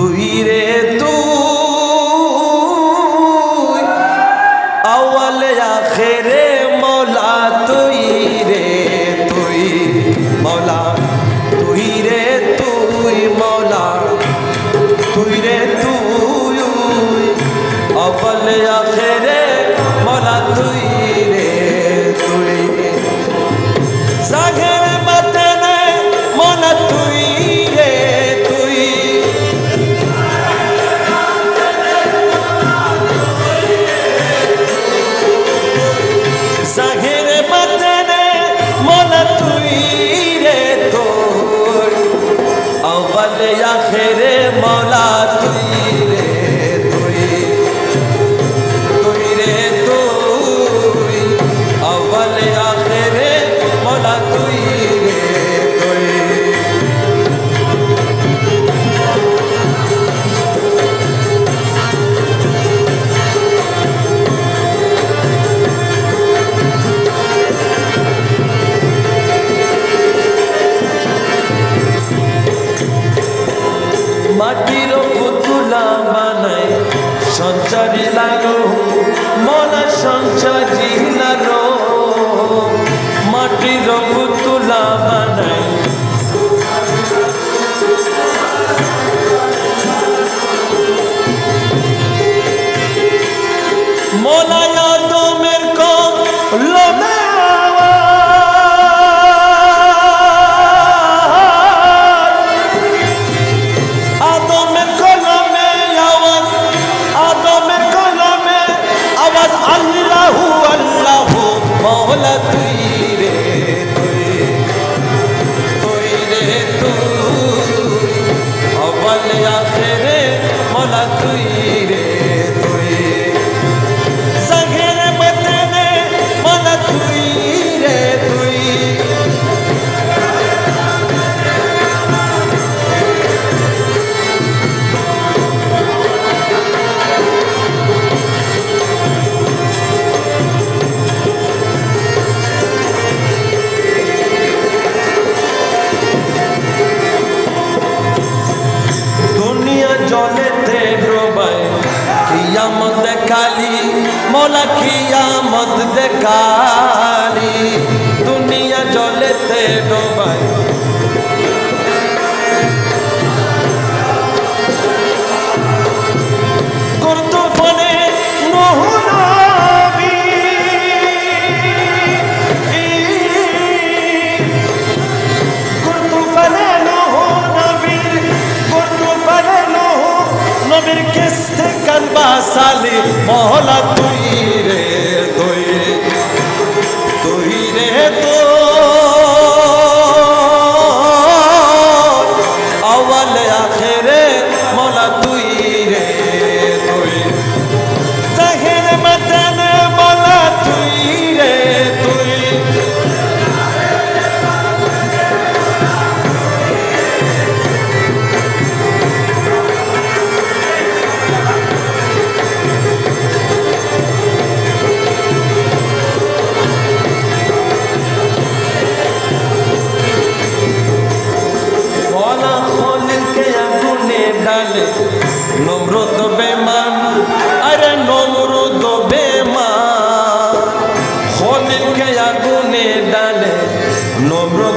তুই রে তুই, আওয়ালে আখেরে মৌলা তুই রে তুই, মৌলা তুই রে তুই, মৌলা তুই রে তুই, আওয়ালে আখেরে মৌলা তুই জাগের বাতনে মৌলা তুই রে তোর। আওয়ালে আখেরে মাটির পুতুলা বানাই সঞ্চারি লাগো মনা সঞ্চারি লাগো। মাটির পুতুলা বানাই মোলায়া মোলা মত দেখালি নবীর কিস্তে কানবা সালি মহলা তুই রে No, bro.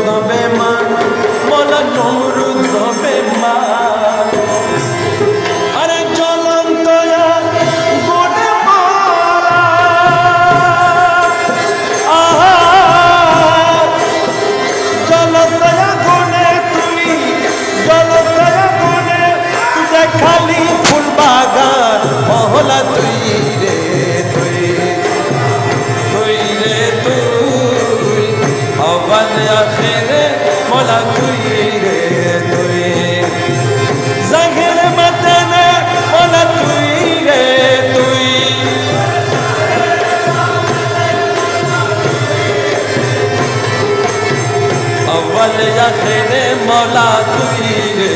আছে রে মলা, তুই রে,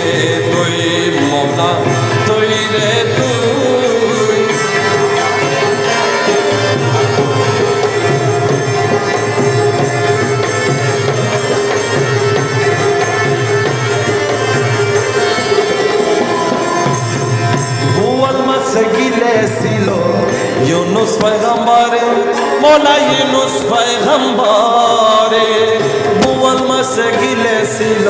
তুই মলা, তুই রে, তুই। গিলে ছিল ইউনুস পয়গম্বরে, মলা ইউনুস পয়গম্বরে। গিলেছিল।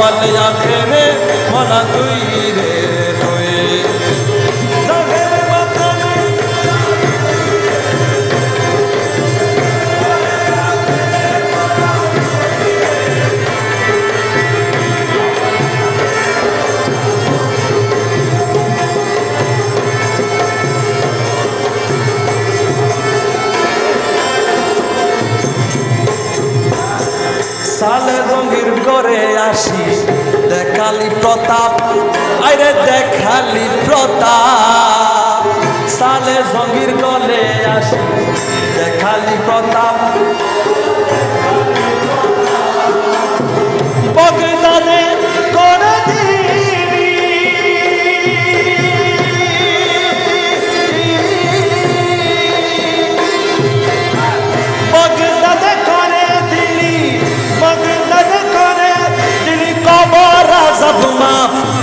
আওয়াল আখেরে মৌলা তুই রে দেখালি প্রতাপ আরে দেখালি প্রতাপ। সালে জঙ্গির গলে আসে দেখালি প্রতাপ।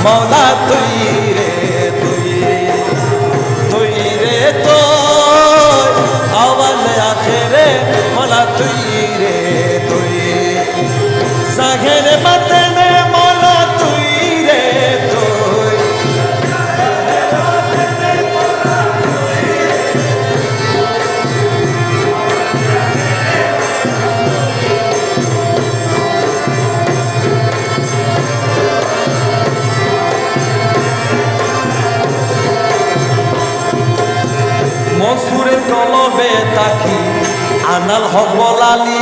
মৌলা, তুই রে, তুই তুই রে তুই আওয়াল আখেরে মৌলা, তুই রে, তুই সাগের মাতনে আনাল হক বলালি,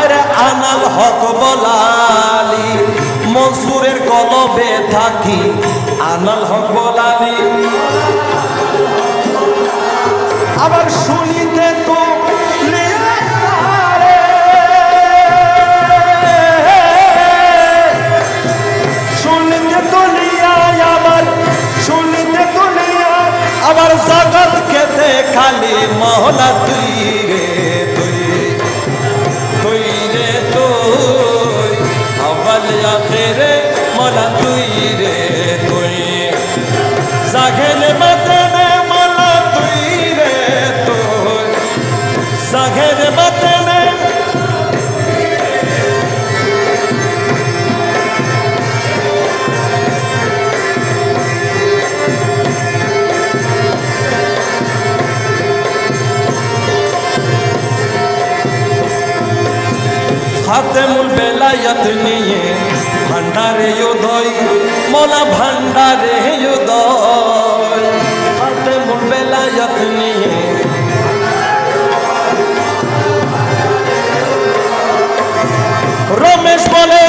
আরে আনাল হক বলালি, মনসুরের কলবে থাকি, আনাল হক বলালি। আবার শুনিতে তো আবার জগৎ কে দেখালি মহলা তুই। আখেরে মলা তুই খাতেমুল বেলায়ত নিয়ে ভান্ডারে উদয় মোলা ভান্ডারে উদয়। খাতেমুল বেলায়ত নিয়ে রমেশ বলে